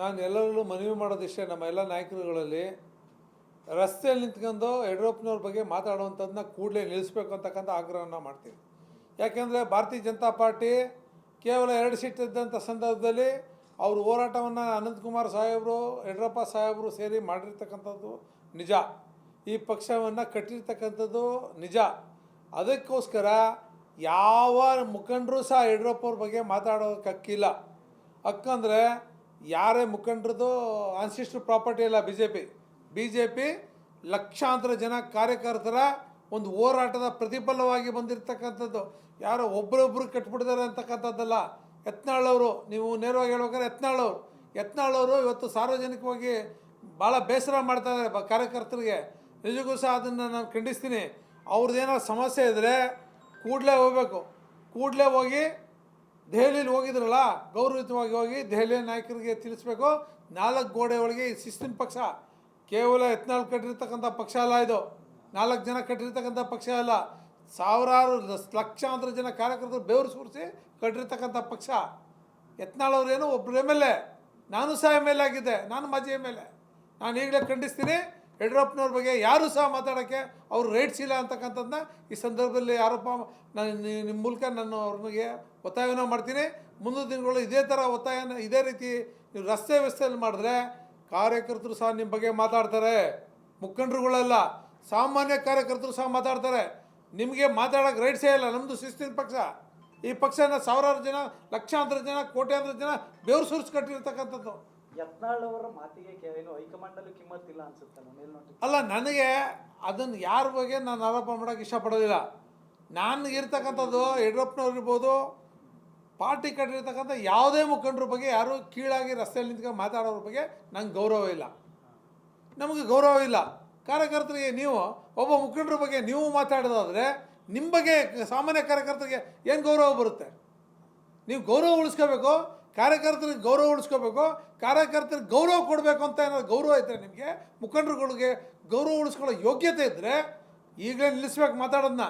ನಾನು ಎಲ್ಲರಲ್ಲೂ ಮನವಿ ಮಾಡೋದಿಷ್ಟೇ ನಮ್ಮ ಎಲ್ಲ ನಾಯಕರುಗಳಲ್ಲಿ ರಸ್ತೆಯಲ್ಲಿ ನಿಂತ್ಕೊಂಡು ಯಡಿಯೂರಪ್ಪನವ್ರ ಬಗ್ಗೆ ಮಾತಾಡುವಂಥದ್ದನ್ನ ಕೂಡಲೇ ನಿಲ್ಲಿಸ್ಬೇಕು ಅಂತಕ್ಕಂಥ ಆಗ್ರಹವನ್ನು ಮಾಡ್ತೀನಿ ಯಾಕೆಂದರೆ ಭಾರತೀಯ ಜನತಾ ಪಾರ್ಟಿ ಕೇವಲ ಎರಡು ಸೀಟ್ ಇದ್ದಂಥ ಸಂದರ್ಭದಲ್ಲಿ ಅವ್ರ ಹೋರಾಟವನ್ನು ಅನಂತಕುಮಾರ್ ಸಾಹೇಬರು, ಯಡಿಯೂರಪ್ಪ ಸಾಹೇಬರು ಸೇರಿ ಮಾಡಿರ್ತಕ್ಕಂಥದ್ದು ನಿಜ. ಈ ಪಕ್ಷವನ್ನು ಕಟ್ಟಿರ್ತಕ್ಕಂಥದ್ದು ನಿಜ. ಅದಕ್ಕೋಸ್ಕರ ಯಾವ ಮುಖಂಡರು ಸಹ ಯಡಿಯೂರಪ್ಪ ಅವ್ರ ಬಗ್ಗೆ ಮಾತಾಡೋಕ್ಕಿಲ್ಲ ಯಾಕಂದರೆ ಯಾರೇ ಮುಖಂಡರದು ಅನ್ಸಿಸ್ಟ್ ಪ್ರಾಪರ್ಟಿ ಇಲ್ಲ B J P B J P ಲಕ್ಷಾಂತರ ಜನ ಕಾರ್ಯಕರ್ತರ ಒಂದು ಹೋರಾಟದ ಪ್ರತಿಫಲವಾಗಿ ಬಂದಿರತಕ್ಕಂಥದ್ದು. ಯಾರೋ ಒಬ್ಬರೊಬ್ಬರು ಕಟ್ಬಿಟ್ಟಿದ್ದಾರೆ ಅಂತಕ್ಕಂಥದ್ದಲ್ಲ. ಯತ್ನಾಳವರು ನೀವು ನೇರವಾಗಿ ಹೇಳ್ಬೇಕಾದ್ರೆ ಯತ್ನಾಳವ್ರು ಯತ್ನಾಳವರು ಇವತ್ತು ಸಾರ್ವಜನಿಕವಾಗಿ ಭಾಳ ಬೇಸರ ಮಾಡ್ತಾ ಇದ್ದಾರೆ ಕಾರ್ಯಕರ್ತರಿಗೆ. ನಿಜಕ್ಕೂ ಸಹ ಅದನ್ನು ನಾನು ಖಂಡಿಸ್ತೀನಿ. ಅವ್ರದ್ದೇನಾದ್ರು ಸಮಸ್ಯೆ ಇದ್ದರೆ ಕೂಡಲೇ ಹೋಗಬೇಕು. ಕೂಡಲೇ ಹೋಗಿ ದೆಹಲಿಲಿ ಹೋಗಿದ್ರಲ್ಲ ಗೌರವಿತವಾಗಿ ಹೋಗಿ ದೆಹಲಿಯ ನಾಯಕರಿಗೆ ತಿಳಿಸ್ಬೇಕು. ನಾಲ್ಕು ಗೋಡೆ ಒಳಗೆ ಶಿಸ್ತಿನ ಪಕ್ಷ, ಕೇವಲ ಯತ್ನಾಳ್ ಕಟ್ಟಿರ್ತಕ್ಕಂಥ ಪಕ್ಷ ಅಲ್ಲ ಇದು. ನಾಲ್ಕು ಜನ ಕಟ್ಟಿರ್ತಕ್ಕಂಥ ಪಕ್ಷ ಅಲ್ಲ. ಸಾವಿರಾರು ಲಕ್ಷಾಂತರ ಜನ ಕಾರ್ಯಕರ್ತರು ಬೆವರು ಸುರಿಸಿ ಕಟ್ಟಿರ್ತಕ್ಕಂಥ ಪಕ್ಷ. ಯತ್ನಾಳ್ ಅವ್ರೇನು ಒಬ್ರು ಎಂ ಎಲ್ ಎ. ನಾನು ಸಹ ಎಂ ಎಲ್ ಎ ಆಗಿದ್ದೆ. ನಾನು ಮಾಜಿ ಎಂ ಎಲ್ ಎ. ನಾನು ಈಗಲೇ ಖಂಡಿಸ್ತೀನಿ. ಯಡಿಯೂರಪ್ಪನವ್ರ ಬಗ್ಗೆ ಯಾರು ಸಹ ಮಾತಾಡೋಕ್ಕೆ ಅವ್ರು ರೈಟ್ಸ್ ಇಲ್ಲ ಅಂತಕ್ಕಂಥದ್ದನ್ನ ಈ ಸಂದರ್ಭದಲ್ಲಿ ಆರೋಪ ನಾನು ನಿಮ್ಮ ಮೂಲಕ ನಾನು ಅವ್ರಿಗೆ ಒತ್ತಾಯವನ್ನು ಮಾಡ್ತೀನಿ. ಮುಂದಿನ ದಿನಗಳು ಇದೇ ಥರ ಒತ್ತಾಯನ ಇದೇ ರೀತಿ ನೀವು ರಸ್ತೆ ವ್ಯವಸ್ಥೆಯಲ್ಲಿ ಮಾಡಿದ್ರೆ ಕಾರ್ಯಕರ್ತರು ಸಹ ನಿಮ್ಮ ಬಗ್ಗೆ ಮಾತಾಡ್ತಾರೆ. ಮುಖಂಡರುಗಳೆಲ್ಲ, ಸಾಮಾನ್ಯ ಕಾರ್ಯಕರ್ತರು ಸಹ ಮಾತಾಡ್ತಾರೆ. ನಿಮಗೆ ಮಾತಾಡೋಕ್ಕೆ ರೈಟ್ಸೇ ಇಲ್ಲ. ನಮ್ಮದು ಶಿಸ್ತಿನ ಪಕ್ಷ. ಈ ಪಕ್ಷನ ಸಾವಿರಾರು ಜನ, ಲಕ್ಷಾಂತರ ಜನ, ಕೋಟ್ಯಾಂತರ ಜನ ಬೆವರು ಸುರಿಸಿ ಕಟ್ಟಿರ್ತಕ್ಕಂಥದ್ದು. ಯತ್ನಾಳ್ ಮಾತಿಗೆ ಏನು ಹೈಕಮಾಂಡಲ್ಲೂ ಕಿಮ್ಮತ್ತಿಲ್ಲ ಅನ್ಸುತ್ತಲ್ಲ ಅಲ್ಲ, ನನಗೆ ಅದನ್ನು ಯಾರ ಬಗ್ಗೆ ನಾನು ಆರೋಪ ಮಾಡೋಕೆ ಇಷ್ಟಪಡೋದಿಲ್ಲ. ನಾನು ಇರ್ತಕ್ಕಂಥದ್ದು ಯಡಿಯೂರಪ್ಪನವ್ರು ಇರ್ಬೋದು, ಪಾರ್ಟಿ ಕಟ್ಟಿರ್ತಕ್ಕಂಥ ಯಾವುದೇ ಮುಖಂಡರ ಬಗ್ಗೆ ಯಾರೂ ಕೀಳಾಗಿ ರಸ್ತೆಯಲ್ಲಿ ನಿಂತ್ಕೊಂಡು ಮಾತಾಡೋರ ಬಗ್ಗೆ ನಂಗೆ ಗೌರವ ಇಲ್ಲ. ನಮಗೆ ಗೌರವ ಇಲ್ಲ. ಕಾರ್ಯಕರ್ತರಿಗೆ ನೀವು, ಒಬ್ಬ ಮುಖಂಡರ ಬಗ್ಗೆ ನೀವು ಮಾತಾಡೋದಾದರೆ ನಿಮ್ಮ ಬಗ್ಗೆ ಸಾಮಾನ್ಯ ಕಾರ್ಯಕರ್ತರಿಗೆ ಏನು ಗೌರವ ಬರುತ್ತೆ? ನೀವು ಗೌರವ ಉಳಿಸ್ಕೋಬೇಕು ಕಾರ್ಯಕರ್ತರಿಗೆ ಗೌರವ ಉಳಿಸ್ಕೋಬೇಕು, ಕಾರ್ಯಕರ್ತರಿಗೆ ಗೌರವ ಕೊಡಬೇಕು ಅಂತ ಏನಾದ್ರು ಗೌರವ ಇದ್ದರೆ ನಿಮಗೆ, ಮುಖಂಡರುಗಳಿಗೆ ಗೌರವ ಉಳಿಸ್ಕೊಳ್ಳೋ ಯೋಗ್ಯತೆ ಇದ್ದರೆ ಈಗಲೇ ನಿಲ್ಲಿಸ್ಬೇಕು ಮಾತಾಡೋದನ್ನ.